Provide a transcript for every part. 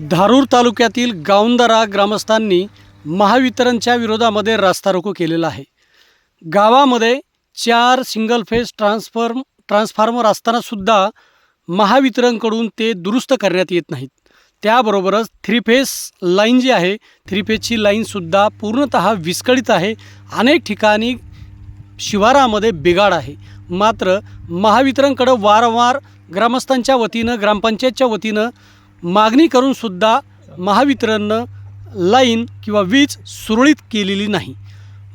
धारूर तालुक्यातील गावंदरा ग्रामस्थांनी महावितरणच्या विरोधामध्ये रास्ता रोको केलेला आहे. गावामध्ये चार सिंगल फेज ट्रान्सफॉर्म ट्रान्सफॉर्मर असतानासुद्धा महावितरणकडून ते दुरुस्त करण्यात येत नाहीत. त्याबरोबरच थ्री फेस लाईन जी आहे थ्री फेजची लाईनसुद्धा पूर्णतः विस्कळीत आहे. अनेक ठिकाणी शिवारामध्ये बिघाड आहे. मात्र महावितरणकडं वारंवार ग्रामस्थांच्या वतीनं ग्रामपंचायतच्या वतीनं मागणी करूनसुद्धा महावितरणनं लाईन किंवा वीज सुरळीत केलेली नाही.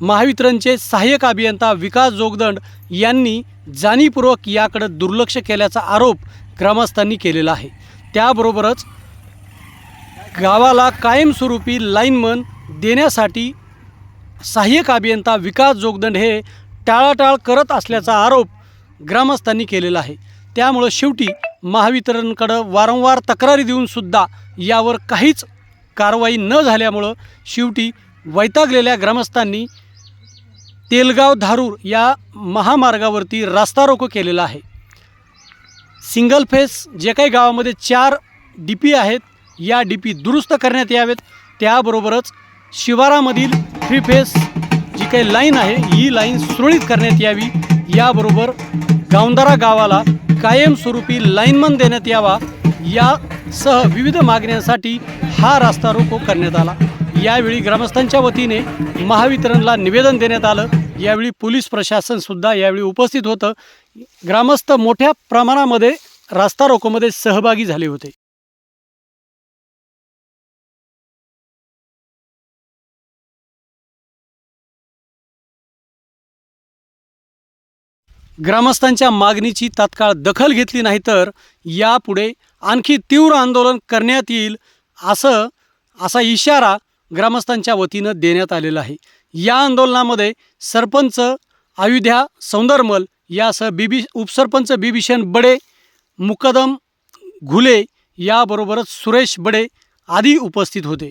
महावितरणचे सहाय्यक अभियंता विकास जोगदंड यांनी जाणीवपूर्वक याकडं दुर्लक्ष केल्याचा आरोप ग्रामस्थांनी केलेला आहे. त्याबरोबरच गावाला कायमस्वरूपी लाईनमन देण्यासाठी सहाय्यक अभियंता विकास जोगदंड हे टाळाटाळ करत असल्याचा आरोप ग्रामस्थांनी केलेला आहे. त्यामुळं शेवटी महावितरणकडं वारंवार तक्रारी देऊनसुद्धा यावर काहीच कारवाई न झाल्यामुळं शेवटी वैतागलेल्या ग्रामस्थांनी तेलगाव धारूर या महामार्गावरती रास्ता रोको केलेला आहे. सिंगल फेस जे काही गावामध्ये चार डी पी आहेत या डी पी दुरुस्त करण्यात यावेत. त्याबरोबरच शिवारामधील थ्री फेस जी काही लाईन आहे ही लाईन सुरळीत करण्यात यावी. याबरोबर गावंदारा गावाला कायमस्वरूपी लाईनमन देण्यात यावा. यासह विविध मागण्यांसाठी हा रास्ता रोको करण्यात आला. यावेळी ग्रामस्थांच्या वतीने महावितरणला निवेदन देण्यात आलं. यावेळी पोलीस प्रशासनसुद्धा यावेळी उपस्थित होतं. ग्रामस्थ मोठ्या प्रमाणामध्ये रास्ता रोकोमध्ये सहभागी झाले होते. ग्रामस्थांच्या मागणीची तात्काळ दखल घेतली नाही तर यापुढे आणखी तीव्र आंदोलन करण्यात येईल असं असा इशारा ग्रामस्थांच्या वतीनं देण्यात आलेला आहे. या आंदोलनामध्ये सरपंच अयोध्या सौंदरमल यासह बीबी उपसरपंच बिभीषण बडे मुकदम घुले याबरोबरच सुरेश बडे आदी उपस्थित होते.